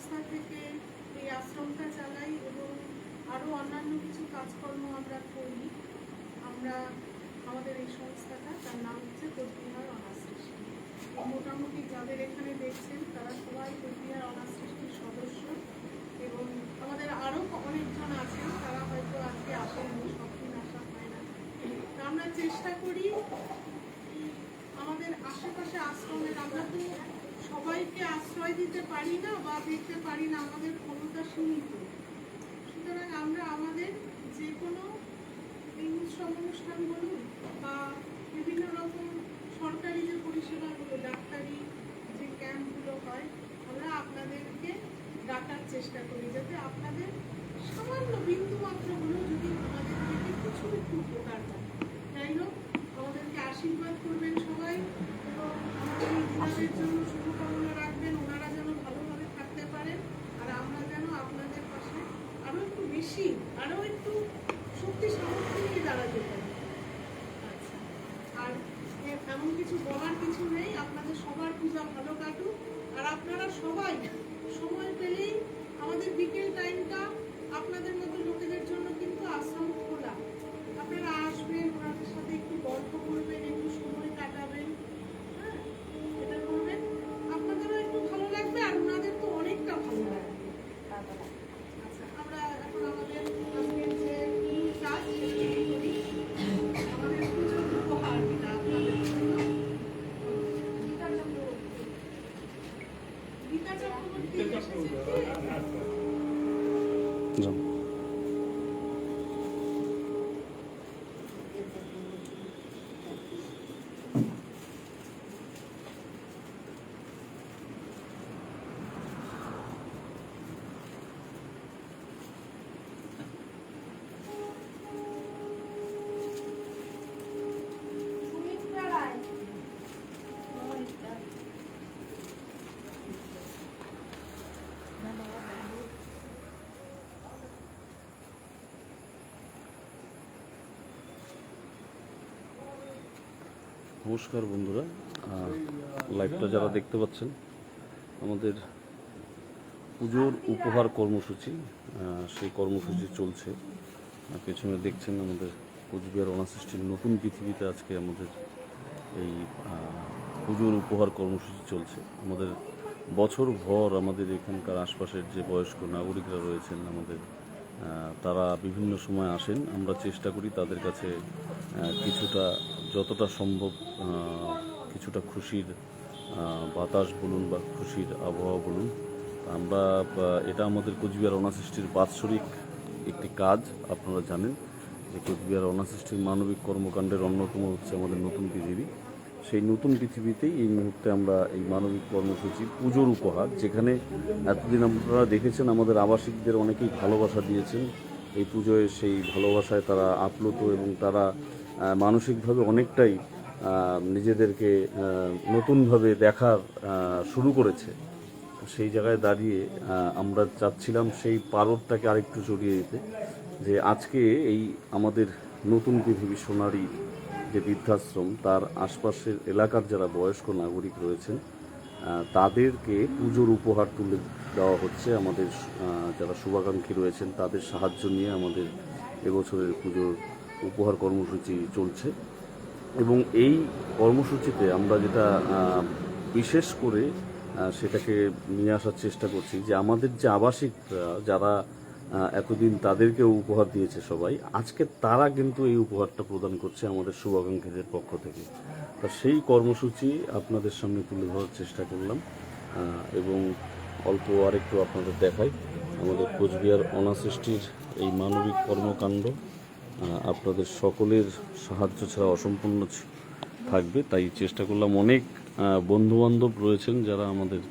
সংস্থা থেকে এই আশ্রমটা চালাই এবং আরও অন্যান্য কিছু কাজকর্ম আমরা করি। আমরা, আমাদের এই সংস্থাটা, তার নাম হচ্ছে কোচবিহার অনাথ সৃষ্টি এই মোটামুটি যাদের এখানে দেখছেন, তারা সবাই কোচবিহার অনাথ সৃষ্টির সদস্য এবং আমাদের আরও অনেকজন আছেন, তারা হয়তো আজকে আসেননি সবদিন আসা হয় না। তা আমরা চেষ্টা করি আমাদের আশেপাশে আশ্রমের আমরা তো সবাইকে আশ্রয় দিতে পারি না বা দেখতে পারি না, আমাদের ক্ষমতা সীমিত। সুতরাং আমরা আমাদের যে কোনো এই উৎসব অনুষ্ঠান বলুন বা বিভিন্ন রকম সরকারি যে পরিষেবাগুলো ডাক্তারি যে ক্যাম্পগুলো হয়, আমরা আপনাদেরকে ডাকার চেষ্টা করি যাতে আপনাদের সামান্য বিন্দু মাত্র যদি আমাদের থেকে কিছু একটু উপকার হয়। যাই হোক, আমাদেরকে আশীর্বাদ করবেন সবাই এবং আমাদের জন্য শুভকামনা রাখবেন ওনারা যেন ভালোভাবে থাকতে পারেন আর আমরা যেন আপনাদের পাশে আরও একটু বেশি আরও একটু শক্তি সামর্থ্য নিয়ে দাঁড়াতে পারি। আচ্ছা। আর এমন কিছু বলার কিছু নেই, আপনাদের সবার পূজা ভালো কাটুক। আর আপনারা সবাই সময় পেলেই আমাদের বিকেল টাইমটা আপনাদের মতো লোকেদের জন্য কিন্তু আশ্রম খোলা। আপনারা যাও। নমস্কার বন্ধুরা। লাইভটা যারা দেখতে পাচ্ছেন, আমাদের পুজোর উপহার কর্মসূচি সেই কর্মসূচি চলছে। পেছনে দেখছেন আমাদের কোচবিহার অনাসৃষ্টির নতুন পৃথিবীতে আজকে আমাদের এই পুজোর উপহার কর্মসূচি চলছে। আমাদের বছর ভর আমাদের এখানকার আশপাশের যে বয়স্ক নাগরিকরা রয়েছেন, আমাদের তারা বিভিন্ন সময় আসেন। আমরা চেষ্টা করি তাদের কাছে কিছুটা যতটা সম্ভব কিছুটা খুশির বাতাস বলুন বা খুশির আবহাওয়া বলুন, আমরা এটা আমাদের কোচবিহার অনাসৃষ্টির বাৎসরিক একটি কাজ, আপনারা জানেন যে কোচবিহার অনাসৃষ্টির মানবিক কর্মকাণ্ডের অন্যতম হচ্ছে আমাদের নতুন পৃথিবী। সেই নতুন পৃথিবীতেই এই মুহূর্তে আমরা এই মানবিক কর্মসূচি, পুজোর উপহার, যেখানে এতদিন আপনারা দেখেছেন আমাদের আবাসিকদের অনেকেই ভালোবাসা দিয়েছেন। এই পুজোয় সেই ভালোবাসায় তারা আপ্লুত এবং তারা মানসিকভাবে অনেকটাই নিজেদেরকে নতুনভাবে আহ, শুরু করেছে। সেই জায়গায় দাঁড়িয়ে আমরা চাচ্ছিলাম সেই পারদটাকে আরেকটু জড়িয়ে দিতে যে আজকে এই আমাদের নতুন পৃথিবী সোনারি যে বৃদ্ধাশ্রম তার আশপাশের এলাকার যারা বয়স্ক নাগরিক রয়েছেন তাদেরকে পুজোর উপহার তুলে দেওয়া হচ্ছে। আমাদের যারা শুভাকাঙ্ক্ষী রয়েছেন তাদের সাহায্য নিয়ে আমাদের এবছরের পুজোর উপহার কর্মসূচি চলছে। এবং এই কর্মসূচিতে আমরা যেটা বিশেষ করে সেটাকে নিয়ে আসার চেষ্টা করছি যে আমাদের যে আবাসিকরা যারা এতদিন তাদেরকে উপহার দিয়েছে সবাই, আজকে তারা কিন্তু এই উপহারটা প্রদান করছে আমাদের শুভাকাঙ্ক্ষীদের পক্ষ থেকে। তা সেই কর্মসূচি আপনাদের সামনে তুলে ধরার চেষ্টা করলাম এবং অল্প আরেকটু আপনাদের দেখাই। আমাদের কোচবিহার অনাসৃষ্টির এই মানবিক কর্মকাণ্ড আপনাদের সকলের সাহায্য ছাড়া অসম্পূর্ণ থাকবে। তাই চেষ্টা করলাম অনেক বন্ধু বান্ধব রয়েছেন যারা আমাদের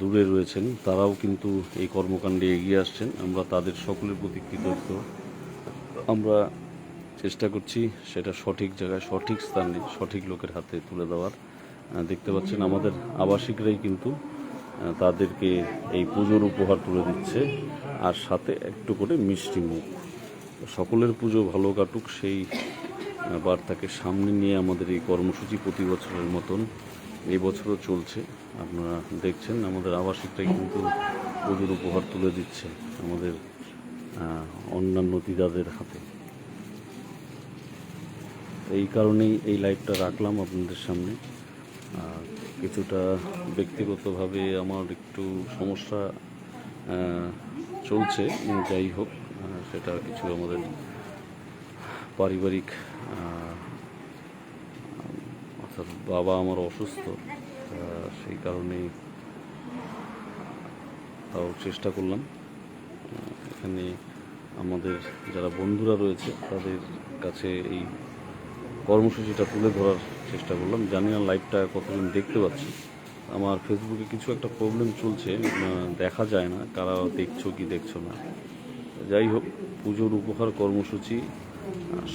দূরে রয়েছেন। তারাও কিন্তু এই কর্মকাণ্ডে এগিয়ে আসছেন। আমরা তাদের সকলের প্রতি কৃতজ্ঞ। আমরা চেষ্টা করছি সেটা সঠিক জায়গায়, সঠিক স্থানে, সঠিক লোকের হাতে তুলে দেওয়ার। দেখতে পাচ্ছেন আমাদের আবাসিকরাই কিন্তু তাদেরকে এই পুজোর উপহার তুলে দিচ্ছে। আর সাথে একটু করে মিষ্টি মুখ। সকলের পুজো ভালো কাটুক, সেই বার্তাকে সামনে নিয়ে আমাদের এই কর্মসূচি প্রতি বছরের মতন এই বছরও চলছে। আপনারা দেখছেন, আমাদের আবাসিকরাই কিন্তু পুজোর উপহার তুলে দিচ্ছে আমাদের অন্যান্য দিদাদের হাতে। এই কারণেই এই লাইভটা রাখলাম আপনাদের সামনে। কিছুটা ব্যক্তিগতভাবে আমার একটু সমস্যা চলছে, যাই হোক। সেটা কিছু আমাদের পারিবারিক অর্থাৎ বাবা আমার অসুস্থ সেই কারণেই তাও চেষ্টা করলাম। এখানে আমাদের যারা বন্ধুরা রয়েছে, তাদের কাছে এই কর্মসূচিটা তুলে ধরার চেষ্টা করলাম। জানি না লাইভটা কতদিন দেখতে পাচ্ছি আমার ফেসবুকে কিছু একটা প্রবলেম চলছে দেখা যায় না, কারা দেখছ কি দেখছ না। যাই হোক পুজোর উপহার কর্মসূচি,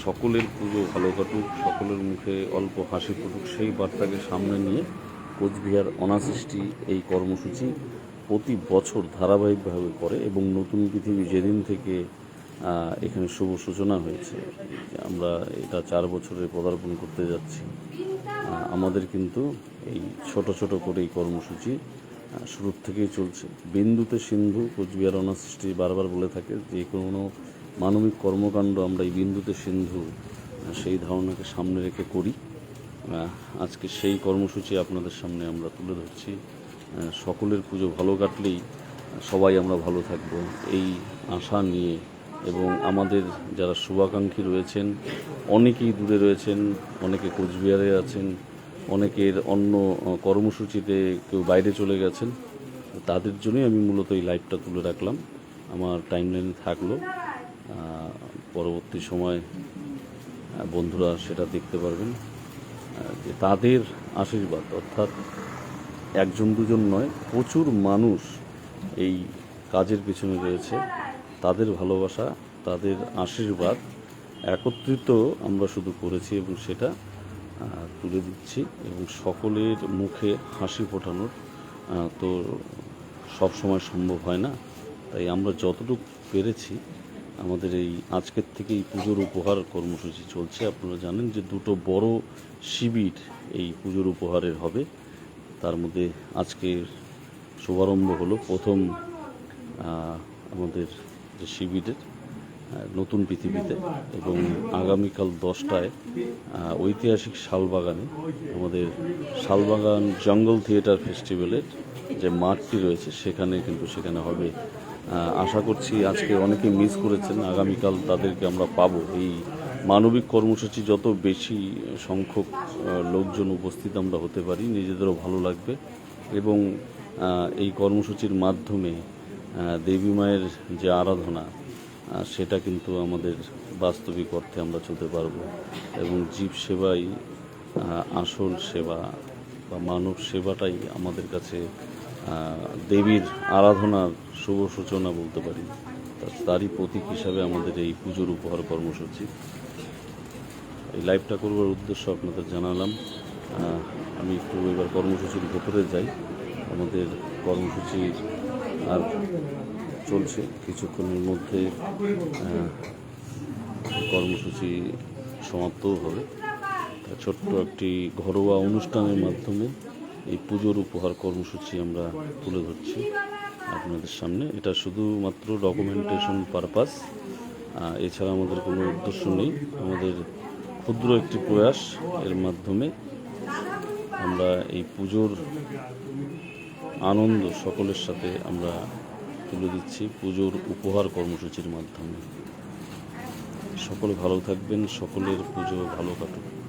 সকলের পুজো ভালো কাটুক, সকলের মুখে অল্প হাসি ফুটুক, সেই বার্তাকে সামনে নিয়ে কোচবিহার অনাসৃষ্টি এই কর্মসূচি প্রতি বছর ধারাবাহিকভাবে করে এবং নতুন পৃথিবী যেদিন থেকে এখানে শুভ সূচনা হয়েছে, আমরা এটা চার বছরে পদার্পণ করতে যাচ্ছি। আমাদের কিন্তু এই ছোট ছোট করে এই কর্মসূচি শুরুর থেকেই চলছে। বিন্দুতে সিন্ধু, কোচবিহার অনাসৃষ্টি বারবার বলে থাকে, যে কোনো মানবিক কর্মকাণ্ড আমরা এই বিন্দুতে সিন্ধু সেই ধারণাকে সামনে রেখে করি। আজকে সেই কর্মসূচি আপনাদের সামনে আমরা তুলে ধরছি। সকলের পুজো ভালো কাটলেই সবাই আমরা ভালো থাকব। এই আশা নিয়ে এবং আমাদের যারা শুভাকাঙ্ক্ষী রয়েছেন, অনেকেই দূরে রয়েছেন, অনেকে কোচবিহারে আছেন অনেকের অন্য কর্মসূচিতে কেউ বাইরে চলে গেছেন, তাদের জন্যই আমি মূলত এই লাইভটা তুলে রাখলাম। আমার টাইম টাইমলাইনে থাকল পরবর্তী সময় বন্ধুরা সেটা দেখতে পারবেন যে তাদের আশীর্বাদ, অর্থাৎ একজন দুজন নয়, প্রচুর মানুষ এই কাজের পিছনে রয়েছে। তাদের ভালোবাসা, তাদের আশীর্বাদ একত্রিত আমরা শুধু করেছি এবং সেটা তুলে দিচ্ছি এবং সকলের মুখে হাসি ফোটানোর তো সব সময় সম্ভব হয় না। তাই আমরা যতটুকু পেরেছি, আমাদের এই আজকের থেকে এই পুজোর উপহার কর্মসূচি চলছে। আপনারা জানেন যে দুটো বড় শিবির এই পুজোর উপহারের হবে। তার মধ্যে আজকে শুভারম্ভ হলো প্রথম আমাদের যে শিবিরের নতুন পৃথিবীতে এবং আগামীকাল দশটায় ঐতিহাসিক শালবাগানে আমাদের শালবাগান জঙ্গল থিয়েটার ফেস্টিভ্যালের যে মাঠটি রয়েছে, সেখানে কিন্তু সেখানে হবে। আশা করছি আজকে অনেকে মিস করেছেন, আগামীকাল তাদেরকে আমরা পাবো। এই মানবিক কর্মসূচি যত বেশি সংখ্যক লোকজন উপস্থিত আমরা হতে পারি, নিজেদেরও ভালো লাগবে এবং এই কর্মসূচির মাধ্যমে দেবী মায়ের যে আরাধনা সেটা কিন্তু আমাদের বাস্তবিক অর্থে আমরা চলতে পারব। এবং জীব সেবাই আসল সেবা বা মানব সেবাটাই আমাদের কাছে দেবীর আরাধনার শুভ সূচনা বলতে পারি। তারই প্রতীক হিসাবে আমাদের এই পুজোর উপহার কর্মসূচি। এই লাইভটা করবার উদ্দেশ্য আপনাদের জানালাম। আমি একটু এবার কর্মসূচির ভেতরে যাই। আমাদের কর্মসূচির আর চলছে। কিছুক্ষণের মধ্যে কর্মসূচি সমাপ্তও হবে। ছোট্ট একটি ঘরোয়া অনুষ্ঠানের মাধ্যমে এই পুজোর উপহার কর্মসূচি আমরা তুলে ধরছি আপনাদের সামনে। এটা শুধুমাত্র ডকুমেন্টেশন পারপাস এছাড়া আমাদের কোনো উদ্দেশ্য নেই। আমাদের ক্ষুদ্র একটি প্রয়াস এর মাধ্যমে আমরা এই পুজোর আনন্দ সকলের সাথে আমরা তুলে দিচ্ছি পুজোর উপহার কর্মসূচির মাধ্যমে। সকলে ভালো থাকবেন সকলের পুজো ভালো কাটুক।